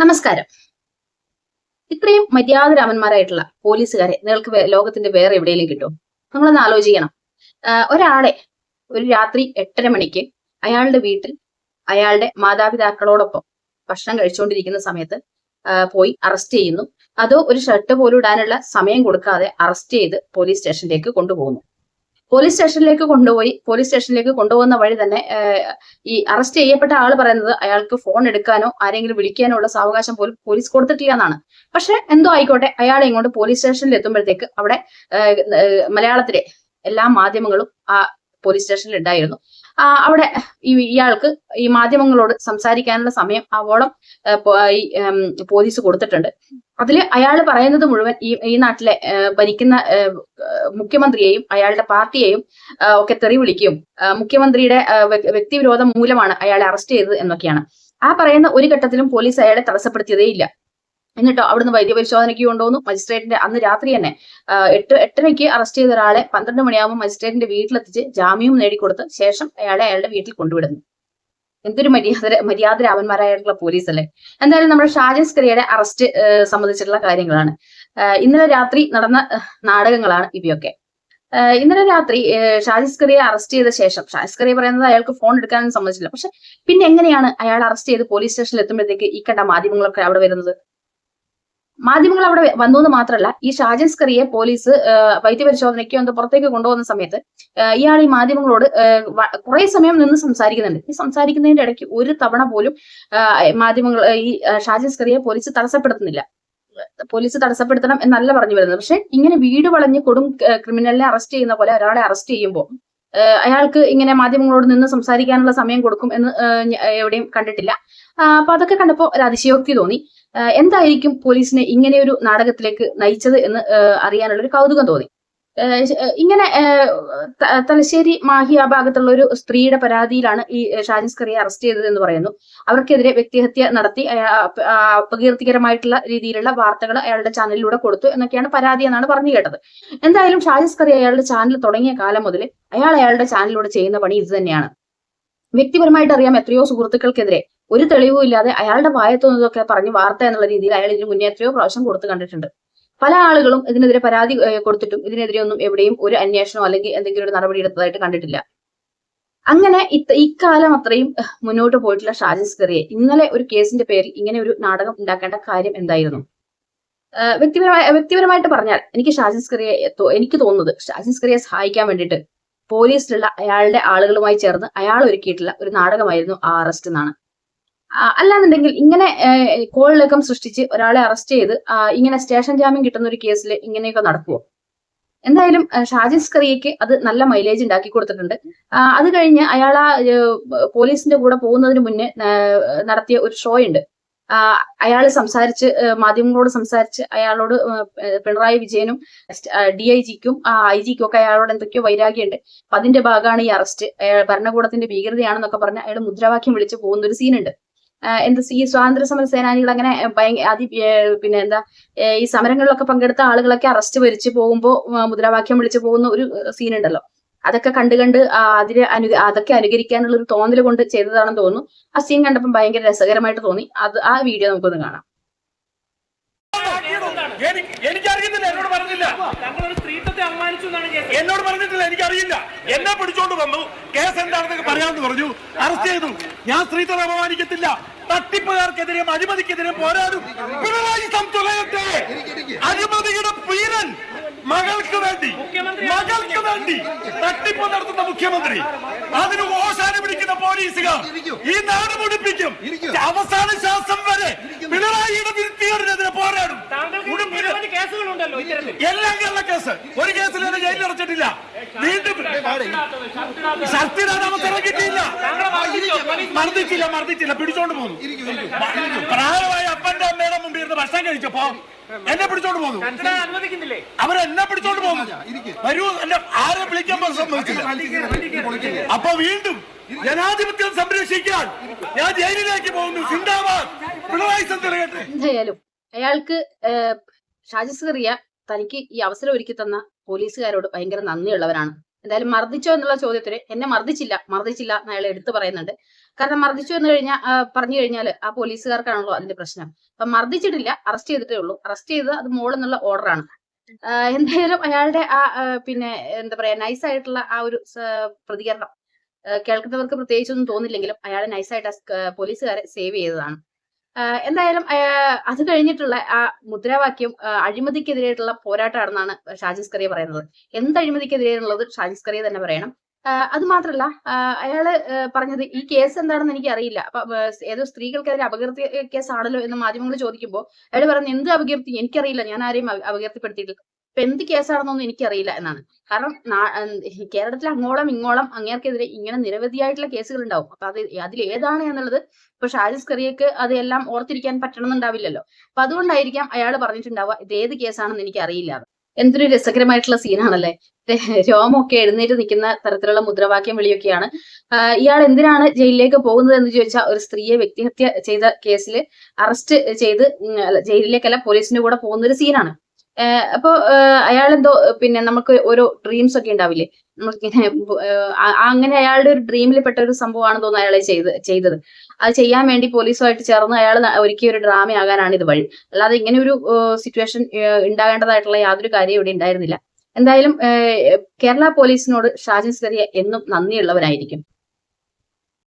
നമസ്കാരം. ഇത്രയും മര്യാദരാമന്മാരായിട്ടുള്ള പോലീസുകാരെ നിങ്ങൾക്ക് ലോകത്തിന്റെ വേറെ എവിടെയെങ്കിലും കിട്ടും നിങ്ങളൊന്ന് ആലോചിക്കണം. ഒരാളെ ഒരു രാത്രി എട്ടര മണിക്ക് അയാളുടെ വീട്ടിൽ അയാളുടെ മാതാപിതാക്കളോടൊപ്പം ഭക്ഷണം കഴിച്ചുകൊണ്ടിരിക്കുന്ന സമയത്ത് പോയി അറസ്റ്റ് ചെയ്യുന്നു. അതോ ഒരു ഷർട്ട് പോലും ഇടാനുള്ള സമയം കൊടുക്കാതെ അറസ്റ്റ് ചെയ്ത് പോലീസ് സ്റ്റേഷനിലേക്ക് കൊണ്ടുപോകുന്നു. പോലീസ് സ്റ്റേഷനിലേക്ക് കൊണ്ടുപോയി. പോലീസ് സ്റ്റേഷനിലേക്ക് കൊണ്ടുപോകുന്ന വഴി തന്നെ ഈ അറസ്റ്റ് ചെയ്യപ്പെട്ട ആൾ പറയുന്നത് അയാൾക്ക് ഫോൺ എടുക്കാനോ ആരെങ്കിലും വിളിക്കാനോ ഉള്ള സാവകാശം പോലും പോലീസ് കൊടുത്തിട്ടില്ല എന്നാണ്. പക്ഷെ എന്തോ ആയിക്കോട്ടെ അയാൾ ഇങ്ങോട്ട് പോലീസ് സ്റ്റേഷനിൽ എത്തുമ്പോഴത്തേക്ക് അവിടെ മലയാളത്തിലെ എല്ലാ മാധ്യമങ്ങളും ആ പോലീസ് സ്റ്റേഷനിൽ ഉണ്ടായിരുന്നു. അവിടെ ഇയാൾക്ക് ഈ മാധ്യമങ്ങളോട് സംസാരിക്കാനുള്ള സമയം അവോളം പോലീസ് കൊടുത്തിട്ടുണ്ട്. അതിൽ അയാൾ പറയുന്നത് മുഴുവൻ ഈ ഈ നാട്ടിലെ ഭരിക്കുന്ന മുഖ്യമന്ത്രിയെയും അയാളുടെ പാർട്ടിയെയും ഒക്കെ തെറി വിളിക്കും. മുഖ്യമന്ത്രിയുടെ വ്യക്തിവിരോധം മൂലമാണ് അയാളെ അറസ്റ്റ് ചെയ്തത് എന്നൊക്കെയാണ്. ആ പറയുന്ന ഒരു ഘട്ടത്തിലും പോലീസ് അയാളെ തടസ്സപ്പെടുത്തിയതേ ഇല്ല എന്നിട്ടോ അവിടുന്ന് വൈദ്യപരിശോധനയ്ക്ക് കൊണ്ടുവന്നു. മജിസ്ട്രേറ്റിന്റെ അന്ന് രാത്രി തന്നെ എട്ട് എട്ടരയ്ക്ക് അറസ്റ്റ് ചെയ്ത ഒരാളെ പന്ത്രണ്ട് മണിയാകുമ്പോൾ മജിസ്ട്രേറ്റിന്റെ വീട്ടിലെത്തിച്ച് ജാമ്യവും നേടിക്കൊടുത്ത് ശേഷം അയാളെ അയാളുടെ വീട്ടിൽ കൊണ്ടുവിടുന്നു. എന്തൊരു മര്യാദ മര്യാദ രാമന്മാരായിട്ടുള്ള പോലീസ് അല്ലേ എന്തായാലും നമ്മുടെ ഷാജൻ കരിയുടെ അറസ്റ്റ് സംബന്ധിച്ചിട്ടുള്ള കാര്യങ്ങളാണ്. ഇന്നലെ രാത്രി നടന്ന നാടകങ്ങളാണ് ഇവയൊക്കെ. ഇന്നലെ രാത്രി ഷാജിസ്കറിയെ അറസ്റ്റ് ചെയ്ത ശേഷം ഷാജിസ്കറിയെ പറയുന്നത് അയാൾക്ക് ഫോൺ എടുക്കാനൊന്നും സമ്മതിച്ചില്ല. പക്ഷെ പിന്നെ എങ്ങനെയാണ് അയാൾ അറസ്റ്റ് ചെയ്ത് പോലീസ് സ്റ്റേഷനിൽ എത്തുമ്പോഴത്തേക്ക് ഈ കണ്ട മാധ്യമങ്ങളൊക്കെ അവിടെ വരുന്നത്? മാധ്യമങ്ങൾ അവിടെ വന്നു എന്ന് മാത്രമല്ല ഈ ഷാജൻ സ്കറിയെ പോലീസ് വൈദ്യപരിശോധനയ്ക്ക് ഒന്ന് പുറത്തേക്ക് കൊണ്ടുപോകുന്ന സമയത്ത് ഇയാൾ ഈ മാധ്യമങ്ങളോട് കുറെ സമയം നിന്ന് സംസാരിക്കുന്നുണ്ട്. ഈ സംസാരിക്കുന്നതിന്റെ ഇടയ്ക്ക് ഒരു തവണ പോലും മാധ്യമങ്ങൾ ഈ ഷാജൻസ് ഷാജൻ സ്കറിയെ പോലീസ് തടസ്സപ്പെടുത്തുന്നില്ല. പോലീസ് തടസ്സപ്പെടുത്തണം എന്നല്ല പറഞ്ഞു വരുന്നത്. പക്ഷെ ഇങ്ങനെ വീട് വളഞ്ഞ് കൊടും ക്രിമിനലിനെ അറസ്റ്റ് ചെയ്യുന്ന പോലെ ഒരാളെ അറസ്റ്റ് ചെയ്യുമ്പോൾ അയാൾക്ക് ഇങ്ങനെ മാധ്യമങ്ങളോട് നിന്ന് സംസാരിക്കാനുള്ള സമയം കൊടുക്കും എന്ന് എവിടെയും കണ്ടിട്ടില്ല. അപ്പൊ അതൊക്കെ കണ്ടപ്പോൾ ഒരു അതിശയോക്തി തോന്നി. എന്തായിരിക്കും പോലീസിനെ ഇങ്ങനെ ഒരു നാടകത്തിലേക്ക് നയിച്ചത് എന്ന് അറിയാനുള്ള ഒരു കൗതുകം തോന്നി. ഇങ്ങനെ തലശ്ശേരി മാഹി ആ ഭാഗത്തുള്ള ഒരു സ്ത്രീയുടെ പരാതിയിലാണ് ഈ ഷാജിസ്കറിയെ അറസ്റ്റ് ചെയ്തത് എന്ന് പറയുന്നു. അവർക്കെതിരെ വ്യക്തിഹത്യ നടത്തി അപകീർത്തികരമായിട്ടുള്ള രീതിയിലുള്ള വാർത്തകൾ അയാളുടെ ചാനലിലൂടെ കൊടുത്തു എന്നൊക്കെയാണ് പരാതി എന്നാണ് പറഞ്ഞു കേട്ടത്. എന്തായാലും ഷാജിസ്കറി അയാളുടെ ചാനൽ തുടങ്ങിയ കാലം മുതൽ അയാൾ അയാളുടെ ചാനലിലൂടെ ചെയ്യുന്ന പണി ഇത് തന്നെയാണ്. വ്യക്തിപരമായിട്ട് അറിയാം എത്രയോ സുഹൃത്തുക്കൾക്കെതിരെ ഒരു തെളിവും ഇല്ലാതെ അയാളുടെ വായത്തുന്നതൊക്കെ പറഞ്ഞ് വാർത്ത എന്നുള്ള രീതിയിൽ അയാൾ ഇതിന് മുന്നേ എത്രയോ പ്രാവശ്യം കൊടുത്തു കണ്ടിട്ടുണ്ട്. പല ആളുകളും ഇതിനെതിരെ പരാതി കൊടുത്തിട്ടും ഇതിനെതിരെ ഒന്നും എവിടെയും ഒരു അന്വേഷണം അല്ലെങ്കിൽ എന്തെങ്കിലും ഒരു നടപടി എടുത്തതായിട്ട് കണ്ടിട്ടില്ല. അങ്ങനെ ഇക്കാലം അത്രയും മുന്നോട്ട് പോയിട്ടുള്ള ഷാജി സ്കറിയെ ഇന്നലെ ഒരു കേസിന്റെ പേരിൽ ഇങ്ങനെ ഒരു നാടകം ഉണ്ടാക്കേണ്ട കാര്യം എന്തായിരുന്നു? വ്യക്തിപരമായ വ്യക്തിപരമായി വ്യക്തിപരമായിട്ട് പറഞ്ഞാൽ എനിക്ക് ഷാജി സ്കറിയെ എനിക്ക് തോന്നുന്നത് ഷാജി സ്കറിയെ സഹായിക്കാൻ വേണ്ടിയിട്ട് പോലീസിലുള്ള അയാളുടെ ആളുകളുമായി ചേർന്ന് അയാൾ ഒരുക്കിയിട്ടുള്ള ഒരു നാടകമായിരുന്നു ആ അറസ്റ്റ് എന്നാണ്. അല്ലാന്നുണ്ടെങ്കിൽ ഇങ്ങനെ കോളിളക്കം സൃഷ്ടിച്ച് ഒരാളെ അറസ്റ്റ് ചെയ്ത് ഇങ്ങനെ സ്റ്റേഷൻ ജാമ്യം കിട്ടുന്ന ഒരു കേസിൽ ഇങ്ങനെയൊക്കെ നടക്കുമോ എന്തായാലും ഷാജിസ് സ്കറിയയ്ക്ക് അത് നല്ല മൈലേജ് ഉണ്ടാക്കി കൊടുത്തിട്ടുണ്ട്. അത് കഴിഞ്ഞ് അയാൾ ആ പോലീസിന്റെ കൂടെ പോകുന്നതിന് മുന്നേ നടത്തിയ ഒരു ഷോ ഉണ്ട് അയാൾ സംസാരിച്ച് മാധ്യമങ്ങളോട് സംസാരിച്ച് അയാളോട് പിണറായി വിജയനും ഡി ഐ ജിക്കും ഐ ജിക്കും ഒക്കെ അയാളോട് എന്തൊക്കെയോ വൈരാഗ്യമുണ്ട്. അപ്പൊ അതിന്റെ ഭാഗമാണ് ഈ അറസ്റ്റ് ഭരണകൂടത്തിന്റെ ഭീകരതയാണെന്നൊക്കെ പറഞ്ഞ് അയാൾ മുദ്രാവാക്യം വിളിച്ച് പോകുന്ന ഒരു സീനുണ്ട് എന്ത് ഈ സ്വാതന്ത്ര്യ സമര സേനാനികൾ അങ്ങനെ അതി പിന്നെ എന്താ ഈ സമരങ്ങളിലൊക്കെ പങ്കെടുത്ത ആളുകളൊക്കെ അറസ്റ്റ് വരിച്ച് പോകുമ്പോൾ മുദ്രാവാക്യം വിളിച്ച് പോകുന്ന ഒരു സീൻ ഉണ്ടല്ലോ അതൊക്കെ കണ്ട് കണ്ട് അതിന് അനു അതൊക്കെ അനുകരിക്കാനുള്ള ഒരു തോന്നൽ കൊണ്ട് ചെയ്തതാണെന്ന് തോന്നുന്നു. ആ സീൻ കണ്ടപ്പോൾ ഭയങ്കര രസകരമായിട്ട് തോന്നി. അത് ആ വീഡിയോ നമുക്കൊന്ന് കാണാം പറഞ്ഞില്ല താങ്കളൊരു സ്ത്രീത്വത്തെ അപമാനിച്ചു എന്നാണ് കേസ് എന്നോട് എനിക്കറിയില്ല എന്നെ പിടിച്ചോണ്ട് വന്നു. കേസ് എന്താണെന്നൊക്കെ പറയാമെന്ന് പറഞ്ഞു. അറസ്റ്റ് ചെയ്തു. ഞാൻ സ്ത്രീത്വം അപമാനിക്കത്തില്ല. തട്ടിപ്പുകാർക്കെതിരെ അഴിമതിക്കെതിരെ പോരാടും. പിണറായി സംതുലയത്തെ അഴിമതിയുടെ പീരൻ മകൾക്ക് വേണ്ടി മകൾക്ക് വേണ്ടി തട്ടിപ്പ് നടത്തുന്ന മുഖ്യമന്ത്രി. അതിന് ഓശാന പിടിക്കുന്ന പോലീസുകാർ ഈ നാട് മുടിപ്പിക്കും. അവസാന എല്ലാം കേരള കേസ്. ഒരു കേസിൽ എന്നെ ജയിലിൽ അടച്ചിട്ടില്ല. വീണ്ടും അവസരം കിട്ടിയില്ല മർദ്ദിച്ചില്ല മർദ്ദിച്ചില്ല. പിടിച്ചോണ്ട് പോന്നു പ്രായമായ അപ്പന്റെ അമ്മയുടെ മുമ്പിൽ ഇരുന്ന് ഭക്ഷണം കഴിച്ചപ്പോ എന്നെ പിടിച്ചോണ്ട് പോന്നു അവരെന്നെ പിടിച്ചോണ്ട് പോന്നു വരൂ എന്നെ ആരെ വിളിക്കാൻ സമ്മതിച്ചില്ല. അപ്പൊ വീണ്ടും ജനാധിപത്യം സംരക്ഷിക്കാൻ ഞാൻ ജയിലിലേക്ക് പോകുന്നു. സിന്ദാബാദ് പിണറായി സന്ദ്രകട്ടെ അയാൾക്ക് ഏഹ്, ഷാജി സ്കറിയ തനിക്ക് ഈ അവസരം ഒരുക്കി തന്ന പോലീസുകാരോട് ഭയങ്കര നന്ദിയുള്ളവരാണ്. എന്തായാലും മർദ്ദിച്ചോ എന്നുള്ള ചോദ്യത്തിന് എന്നെ മർദ്ദിച്ചില്ല മർദ്ദിച്ചില്ല എന്ന് അയാൾ എടുത്തു പറയുന്നുണ്ട്. കാരണം മർദ്ദിച്ചു എന്ന് കഴിഞ്ഞാൽ പറഞ്ഞു കഴിഞ്ഞാൽ ആ പോലീസുകാർക്കാണല്ലോ അതിന്റെ പ്രശ്നം. അപ്പൊ മർദ്ദിച്ചിട്ടില്ല അറസ്റ്റ് ചെയ്തിട്ടേ ഉള്ളൂ. അറസ്റ്റ് ചെയ്ത് അത് മോളെന്നുള്ള ഓർഡറാണ് എന്തായാലും അയാളുടെ ആ പിന്നെ എന്താ പറയാ നൈസ് ആയിട്ടുള്ള ആ ഒരു പ്രതികരണം കേൾക്കുന്നവർക്ക് പ്രത്യേകിച്ചൊന്നും തോന്നില്ലെങ്കിലും അയാളെ നൈസായിട്ട് പോലീസുകാരെ സേവ് ചെയ്തതാണ്. എന്തായാലും അത് കഴിഞ്ഞിട്ടുള്ള ആ മുദ്രാവാക്യം ആ, അഴിമതിക്കെതിരെയായിട്ടുള്ള പോരാട്ടമാണെന്നാണ് ഷാജി കറിയ പറയുന്നത്. എന്ത് അഴിമതിക്കെതിരെ എന്നുള്ളത് ഷാജി സ്കറിയ തന്നെ പറയണം. അത് മാത്രല്ല അയാൾ പറഞ്ഞത് ഈ കേസ് എന്താണെന്ന് എനിക്ക് അറിയില്ല അപ്പൊ ഏതോ സ്ത്രീകൾക്കെതിരെ അപകീർത്തി കേസാണല്ലോ എന്ന് മാധ്യമങ്ങൾ ചോദിക്കുമ്പോൾ അയാൾ പറഞ്ഞു എന്ത് അപകീർത്തി? എനിക്കറിയില്ല. ഞാൻ ആരെയും അപ- അപകീർത്തിപ്പെടുത്തിയിട്ടില്ല. ഇപ്പൊ എന്ത് കേസാണെന്നൊന്നും എനിക്കറിയില്ല എന്നാണ്. കാരണം കേരളത്തിൽ അങ്ങോളം ഇങ്ങോളം അങ്ങേർക്കെതിരെ ഇങ്ങനെ നിരവധിയായിട്ടുള്ള കേസുകൾ ഉണ്ടാവും അപ്പൊ അത് അതിൽ ഏതാണ് എന്നുള്ളത് ഇപ്പൊ ഷാജിസ് കറിയക്ക് അത് എല്ലാം ഓർത്തിരിക്കാൻ പറ്റണമെന്നുണ്ടാവില്ലല്ലോ. അപ്പൊ അതുകൊണ്ടായിരിക്കാം അയാൾ പറഞ്ഞിട്ടുണ്ടാവുക ഇത് ഏത് കേസാണെന്ന് എനിക്ക് അറിയില്ല. എന്തൊരു രസകരമായിട്ടുള്ള സീനാണല്ലേ? രോമൊക്കെ എഴുന്നേറ്റ് നിൽക്കുന്ന തരത്തിലുള്ള മുദ്രാവാക്യം വിളിയൊക്കെയാണ്. ഇയാൾ എന്തിനാണ് ജയിലിലേക്ക് പോകുന്നത് എന്ന് ചോദിച്ചാൽ ഒരു സ്ത്രീയെ വ്യക്തിഹത്യ ചെയ്ത കേസിൽ അറസ്റ്റ് ചെയ്ത് ജയിലിലേക്കല്ല പോലീസിന്റെ കൂടെ പോകുന്ന ഒരു സീനാണ്. അപ്പൊ അയാൾ എന്തോ പിന്നെ നമുക്ക് ഓരോ ഡ്രീംസ് ഒക്കെ ഉണ്ടാവില്ലേ? നമുക്കിങ്ങനെ അങ്ങനെ അയാളുടെ ഒരു ഡ്രീമിൽ പെട്ട ഒരു സംഭവമാണ് തോന്നുന്നു അയാളെ ചെയ്ത് ചെയ്തത്. അത് ചെയ്യാൻ വേണ്ടി പോലീസുമായിട്ട് ചേർന്ന് അയാൾ ഒരിക്കലും ഒരു ഡ്രാമ ആകാനാണ് ഇത് വഴി. അല്ലാതെ ഇങ്ങനെ ഒരു സിറ്റുവേഷൻ ഉണ്ടാകേണ്ടതായിട്ടുള്ള യാതൊരു കാര്യം ഇവിടെ ഉണ്ടായിരുന്നില്ല. എന്തായാലും കേരള പോലീസിനോട് ഷാജൻ സ്കറിയ എന്നും നന്ദിയുള്ളവരായിരിക്കും.